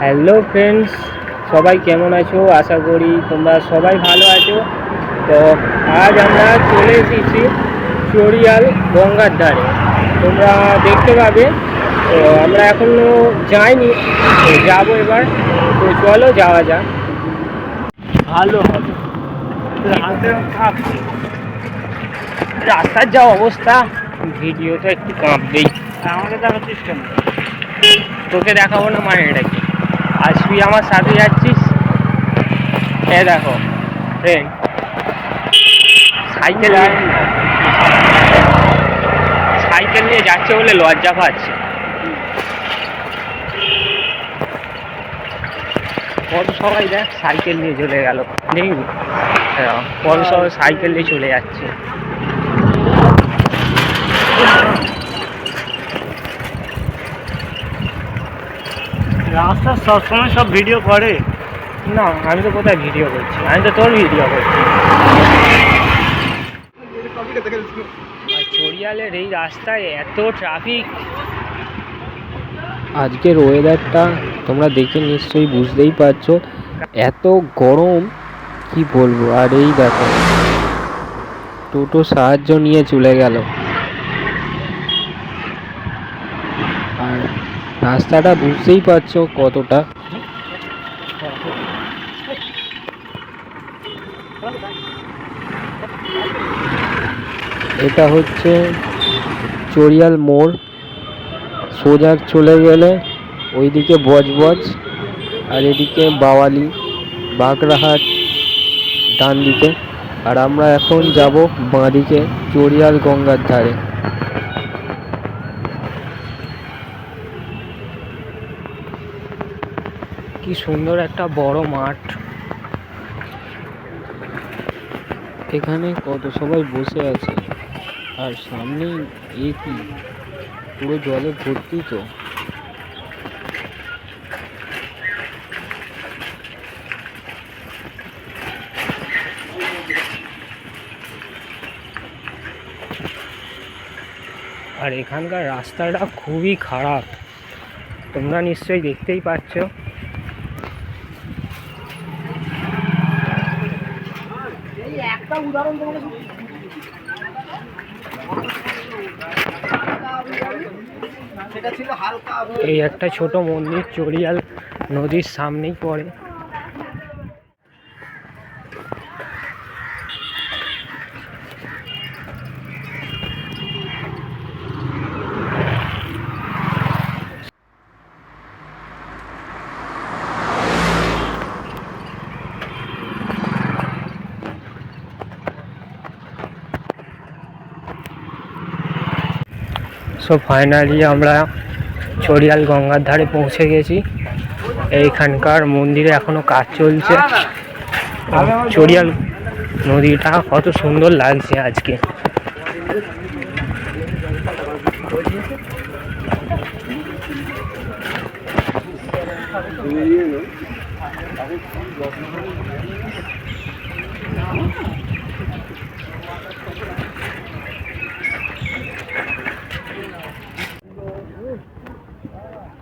Hello friends সবাই কেমন আছো? আশা করি তোমরা সবাই ভালো আছো। তো আজ আমরা চলে এসেছি চড়িয়াল গঙ্গার ধারে। তোমরা দেখতে পাবে। তো আমরা এখনও যাইনি তো যাব এবার। তো চলো যাওয়া যাক। ভালো হবে। রাস্তার যা অবস্থা ভিডিওটা একটু কাঁপবেই। আমাকে দেখাচ্ছিস কেন তোকে দেখাবো না মানে এটা কি আসবি আমার সাথে যাচ্ছিস? এ দেখো ট্রেন সাইকেল সাইকেল নিয়ে যাচ্ছে বলে লজ্জা পাচ্ছে। কত সবাই দেখ সাইকেল নিয়ে চলে গেল। হ্যাঁ, কত সবাই সাইকেল নিয়ে চলে যাচ্ছে। রাস্তা সবসময় সব ভিডিও করে? না আমি তো কোথায় ভিডিও করছি? আমি তো তোর ভিডিও করছি। আর চড়িয়ালের এই রাস্তায় এত ট্রাফিক আজকের ওয়েদারটা তোমরা দেখে নিশ্চয়ই বুঝতেই পারছ। এত গরম কি বলব? আর এই দেখো টোটো সাহায্য নিয়ে চলে গেল আর রাস্তাটা বুঝতেই পারছ কতটা। এটা হচ্ছে চড়িয়াল মোড়। সোজা চলে গেলে ওইদিকে বজবজ আর এদিকে বাওয়ালি, বাগরাহাট ডান দিকে আর আমরা এখন যাব বাঁদিকে চড়িয়াল গঙ্গার ধারে। কি সুন্দর একটা বড় মাঠ। এখানে কত সবাই বসে আছে, আর সামনে এ কি পুরো জলে ভর্তি তো। আর এখানকার রাস্তাটা খুবই খারাপ, তোমরা নিশ্চয়ই দেখতেই পাচ্ছ। এই একটা ছোট মন্দির চড়িয়াল নদীর সামনেই পড়ে। সো ফাইনালি আমরা চড়িয়াল গঙ্গার ধারে পৌঁছে গেছি। এইখানকার মন্দিরে এখনও কাজ চলছে। চড়িয়াল নদীটা কত সুন্দর লাগছে আজকে।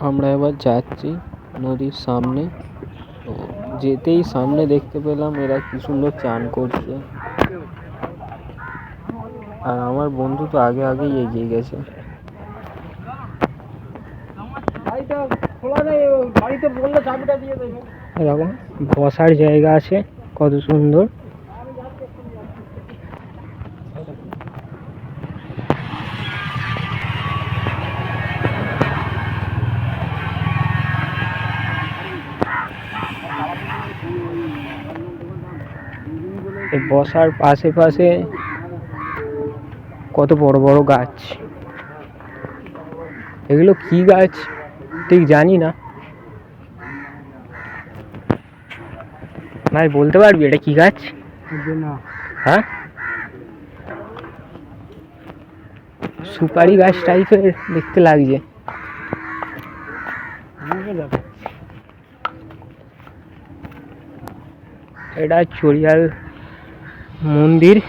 আমরা এবার যাচ্ছি নদীর সামনে। তো যেতেই সামনে দেখতে পেলাম এরা কি সুন্দর চান করছে। আর আমার বন্ধু তো আগে আগেই এগিয়ে গেছে। এরকম বসার জায়গা আছে কত সুন্দর। এই বসার পাশে পাশে কত বড় বড় গাছ। এগুলো কি গাছ? ঠিক জানি না। ভাই বলতে পারবি এটা কি গাছ? হ্যাঁ? সুপারি গাছ টাইপের দেখতে লাগছে। এটা চড়িয়াল মন্দির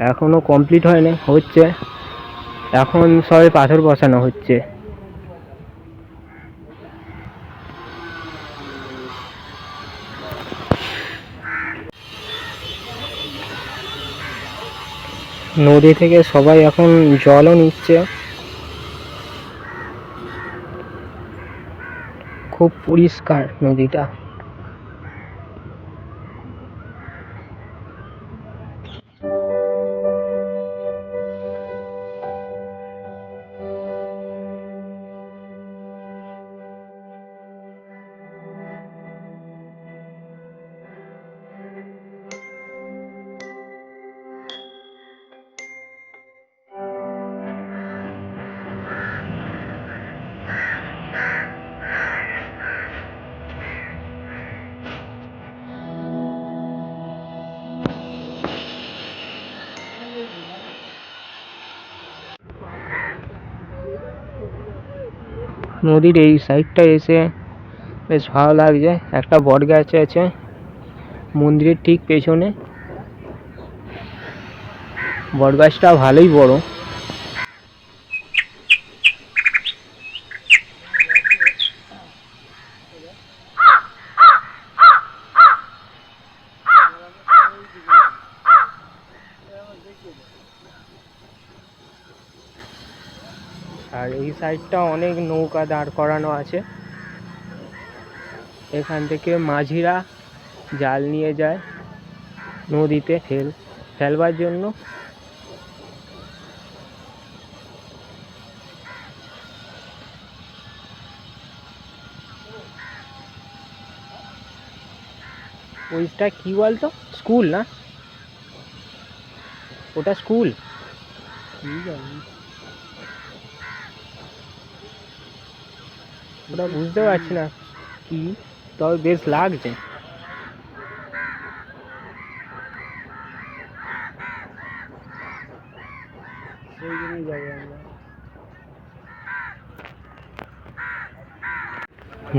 এখনও কমপ্লিট হয়নি, হচ্ছে। এখন সবে পাথর বসানো হচ্ছে। নদী থেকে সবাই এখন জলও নিচ্ছে। খুব পরিষ্কার নদীটা। নদীর এই সাইডটা এসে বেশ ভালো লাগছে। একটা বট গাছ আছে, মন্দিরের ঠিক পেছনে। বট গাছটা ভালোই বড় আর এই সাইডটা অনেক নৌকা দাঁড় করানো আছে। এখান থেকে মাঝিরা জাল নিয়ে যায়, নদীতে ফেল, ফেলবার জন্য। ওইটা কি বলতো? স্কুল না? ওটা স্কুল? ওটা বুঝতে পারছি না কি তবে বেশ লাগছে।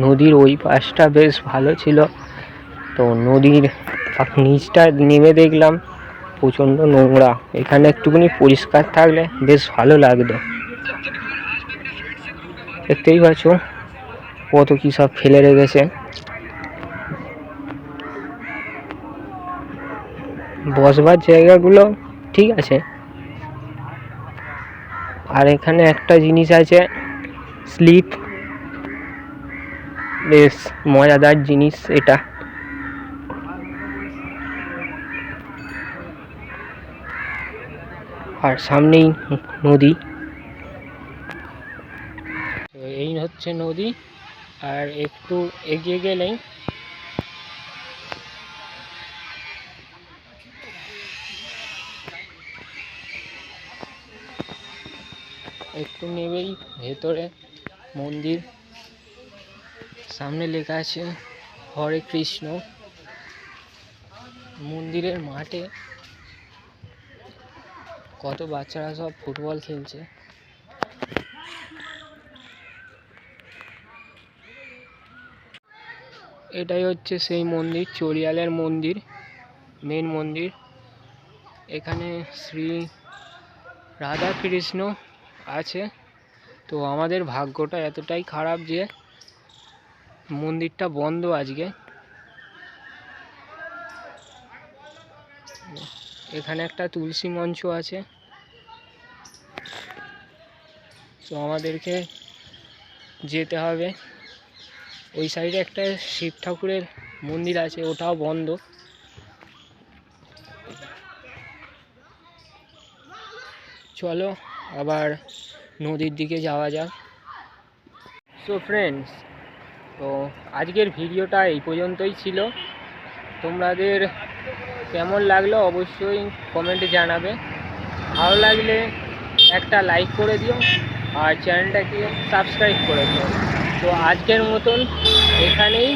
নদীর ওই পাশটা বেশ ভালো ছিল। তো নদীর নিচটা নেমে দেখলাম প্রচণ্ড নোংরা। এখানে একটুখানি পরিষ্কার থাকলে বেশ ভালো লাগতো। দেখতেই পাচ্ছ কত কী সব ফেলে রেখেছে। বসবার জায়গাগুলো ঠিক আছে। আর এখানে একটা জিনিস আছে, স্লিপ। বেশ, মজাদার জিনিস এটা। আর সামনেই নদী। এই হচ্ছে নদী। আর একটু এগিয়ে গেলেই একটু নেবেই, ভেতরে মন্দির, সামনে লেখা আছে, হরে কৃষ্ণ। মন্দিরের মাঠে কত বাচ্চারা সব ফুটবল খেলছে। এটাই হচ্ছে সেই মন্দির, চড়িয়ালের মন্দির মেন মন্দির। এখানে শ্রী রাধা কৃষ্ণ আছে। তো আমাদের ভাগ্যটা এতটাই খারাপ যে মন্দিরটা বন্ধ আজকে। এখানে একটা তুলসী মঞ্চ আছে। তো আমাদেরকে যেতে হবে। ওই সাইডে একটা শিব ঠাকুরের মন্দির আছে, ওটাও বন্ধ। চলো আবার নদীর দিকে যাওয়া যাক। সো ফ্রেন্ডস তো আজকের ভিডিওটা এই পর্যন্তই ছিল। তোমাদের কেমন লাগল অবশ্যই কমেন্টে জানাবে। ভালো লাগলে একটা লাইক করে দিও, আর চ্যানেলটাকে সাবস্ক্রাইব করে দিও। তো আজকের মতন এখানেই